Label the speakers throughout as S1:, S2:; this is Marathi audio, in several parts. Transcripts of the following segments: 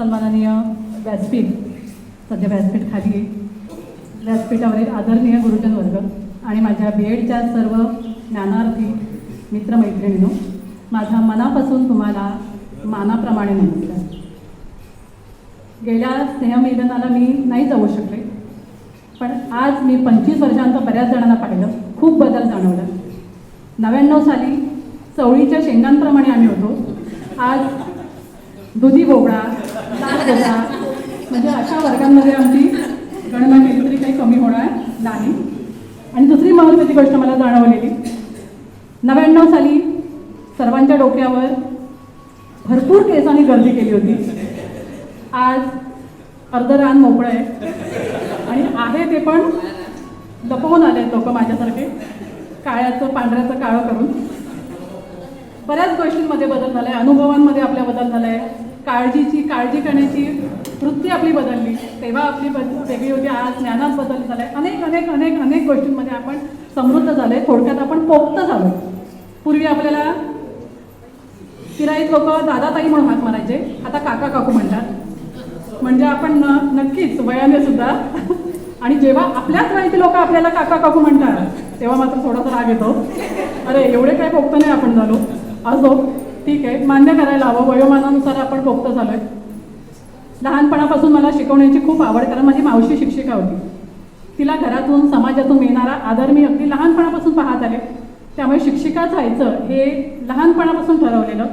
S1: सन्माननीय व्यासपीठ सध्या व्यासपीठ खाली व्यासपीठावरील आदरणीय गुरुजन वर्ग आणि माझ्या बी एडच्या सर्व ज्ञानार्थी मित्रमैत्रिणीनो माझा मनापासून तुम्हाला मानाप्रमाणे नमस्कार. गेल्या स्नेहमेलनाला मी नाही जाऊ शकले पण आज मी पंचवीस वर्षांचा बऱ्याच जणांना पाहिलं खूप बदल जाणवला. नव्याण्णव साली चवळीच्या शेंगांप्रमाणे आम्ही होतो. आज दुधी बोबडा लाल म्हणजे अशा वर्गांमध्ये आमची गणना केली तरी काही कमी होणार नाही. आणि दुसरी महत्त्वाची गोष्ट मला जाणवलेली नव्याण्णव साली सर्वांच्या डोक्यावर भरपूर केसांनी गर्दी केली होती. आज अर्ध रान मोकळं आहे आणि आहे ते पण लपवून आले लोक माझ्यासारखे काळ्याचं पांढऱ्याचं काळं करून. बऱ्याच गोष्टींमध्ये बदल झाला आहे अनुभवांमध्ये आपल्या बदल झाला आहे काळजीची काळजी करण्याची वृत्ती आपली बदलली. तेव्हा आपली बद वेगळी होती. आज ज्ञानात बदल झाला आहे अनेक अनेक अनेक अनेक गोष्टींमध्ये आपण समृद्ध झालो आहे थोडक्यात आपण पोक्त झालो पूर्वी आपल्याला किराईत लोक दादाताई म्हणून हात मारायचे. आता काका काकू म्हणतात. म्हणजे आपण न नक्कीच वयाने सुद्धा आणि जेव्हा आपल्याच वयाचे लोक आपल्याला काका काकू म्हणतात तेव्हा मात्र थोडासा राग येतो. अरे एवढे काय पोक्त नाही आपण झालो. असो ठीक आहे मान्य करायला हवं. वयोमानानुसार आपण पोक्त आहे लहानपणापासून मला शिकवण्याची खूप आवड कारण माझी मावशी शिक्षिका होती. तिला घरातून समाजातून मिळणारा आदर मी अगदी लहानपणापासून पाहत आले. त्यामुळे शिक्षिकाच व्हायचं हे लहानपणापासून ठरवलेलं.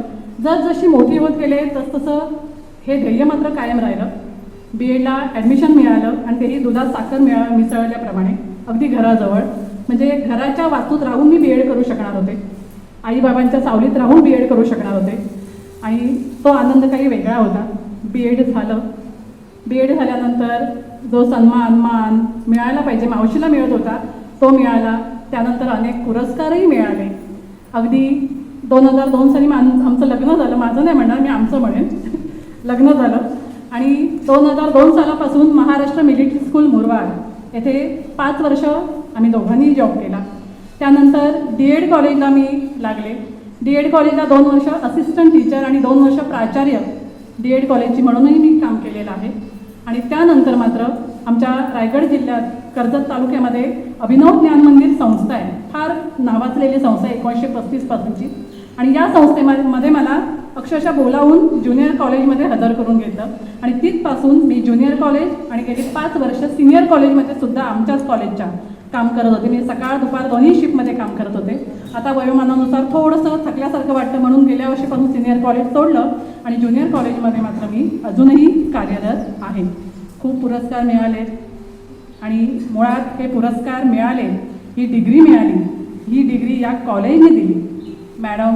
S1: जसजशी मोठी होत गेले तसतसं हे ध्येय मात्र कायम राहिलं. बी एडला ॲडमिशन मिळालं आणि तेही दुधात साखर मिळा मिसळल्याप्रमाणे. अगदी घराजवळ. म्हणजे घराच्या वास्तूत राहून मी बी एड करू शकणार होते. आईबाबांच्या सावलीत राहून बी एड करू शकणार होते. आणि तो आनंद काही वेगळा होता. बी एड झालं. बी एड झाल्यानंतर जो सन्मान मान मिळायला पाहिजे मावशीला मिळत होता तो मिळाला. त्यानंतर अनेक पुरस्कारही मिळाले. अगदी दोन हजार दोन साली मान आमचं लग्न झालं. माझं नाही म्हणणार मी आमचं म्हणेन. लग्न झालं. आणि दोन हजार दोन सालापासून महाराष्ट्र मिलिटरी स्कूल मुरवाड येथे पाच वर्ष आम्ही दोघांनी जॉब केला. त्यानंतर डी एड कॉलेजला मी लागले. डी एड कॉलेजला दोन वर्ष असिस्टंट टीचर आणि दोन वर्ष प्राचार्य डी एड कॉलेजची म्हणूनही मी काम केलेलं आहे. आणि त्यानंतर मात्र आमच्या रायगड जिल्ह्यात कर्जत तालुक्यामध्ये अभिनव ज्ञान मंदिर संस्था आहे. फार नावाजलेली संस्था आहे एकोणीसशे पस्तीसपासूनची आणि या संस्थेमध्ये मला अक्षरशः बोलावून ज्युनियर कॉलेजमध्ये हजर करून घेतलं. आणि तिथपासून मी ज्युनियर कॉलेज आणि गेली पाच वर्ष सिनियर कॉलेजमध्ये सुद्धा आमच्याच कॉलेजच्या काम करत होते. मी सकाळ दुपार दोन्ही शिफ्टमध्ये काम करत होते. आता वयोमानानुसार थोडंसं थकल्यासारखं वाटतं म्हणून गेल्या वर्षीपासून सिनियर कॉलेज सोडलं आणि ज्युनियर कॉलेजमध्ये मात्र मी अजूनही कार्यरत आहे. खूप पुरस्कार मिळाले. आणि मुळात हे पुरस्कार मिळाले ही डिग्री मिळाली ही डिग्री या कॉलेजने दिली. मॅडम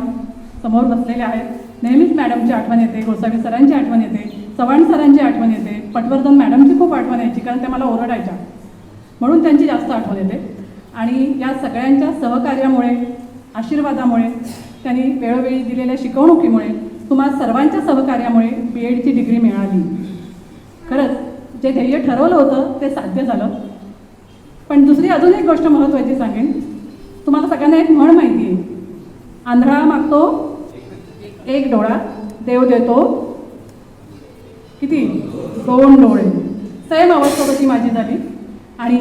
S1: समोर बसलेले आहेत. नेहमीच मॅडमची आठवण येते गोसावी सरांची आठवण येते चव्हाण सरांची आठवण येते पटवर्धन मॅडमची खूप आठवण यायची कारण त्या मला ओरडायच्या. म्हणून त्यांची जास्त आठवण येते. आणि या सगळ्यांच्या सहकार्यामुळे आशीर्वादामुळे त्यांनी वेळोवेळी दिलेल्या शिकवणुकीमुळे तुम्हा सर्वांच्या सहकार्यामुळे बी एडची डिग्री मिळाली. खरंच जे ध्येय ठरवलं होतं ते साध्य झालं. पण दुसरी अजून एक गोष्ट महत्त्वाची सांगेन. तुम्हाला सगळ्यांना एक म्हण माहिती आहे. आंधळा मागतो एक डोळा देव देतो. किती? दोन डोळे. सेम अवस्था तशी माझी झाली. आणि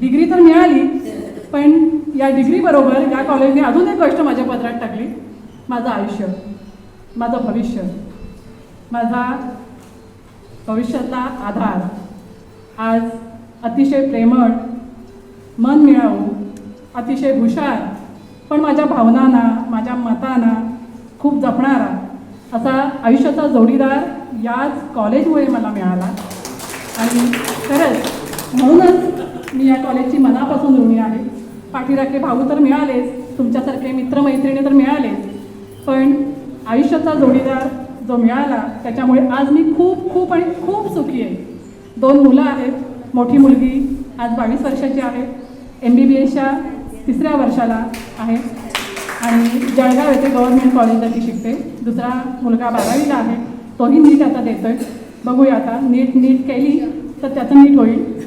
S1: डिग्री तर मिळाली पण या डिग्रीबरोबर या कॉलेजने अजून एक गोष्ट माझ्या पदरात टाकली. माझं आयुष्य माझं भविष्य माझा भविष्यातला आधार. आज अतिशय प्रेमळ मन मिळावू अतिशय हुशार पण माझ्या भावनांना माझ्या मतांना खूप जपणारा असा आयुष्याचा जोडीदार याच कॉलेजमुळे मला मिळाला. आणि खरंच म्हणूनच मी या कॉलेजची मनापासून ऋणी आहे. पाठीराखे भाऊ तर मिळालेच तुमच्यासारखे मित्रमैत्रिणी तर मिळालेच. पण आयुष्याचा जोडीदार जो मिळाला त्याच्यामुळे आज मी खूप खूप आणि खूप सुखी आहे. दोन मुलं आहेत मोठी मुलगी आज बावीस वर्षाची आहे. एम बी बी एसच्या तिसऱ्या वर्षाला आहे. आणि जळगाव येथे गव्हर्नमेंट कॉलेजला ती शिकते. दुसरा मुलगा बारावीला आहे. तोही नीट आता देतोय. बघूया आता. नीट नीट केली तर त्याचं नीट होईल.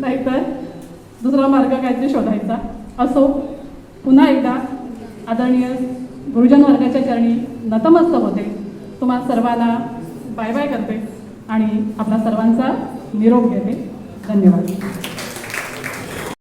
S1: नाहीतर दुसरा मार्ग काहीतरी शोधायचा. असो पुन्हा एकदा आदरणीय गुरुजन वर्गाच्या चरणी नतमस्त होते. तुम्हा सर्वांना बाय बाय करते आणि आपला सर्वांचा निरोप घेते. धन्यवाद.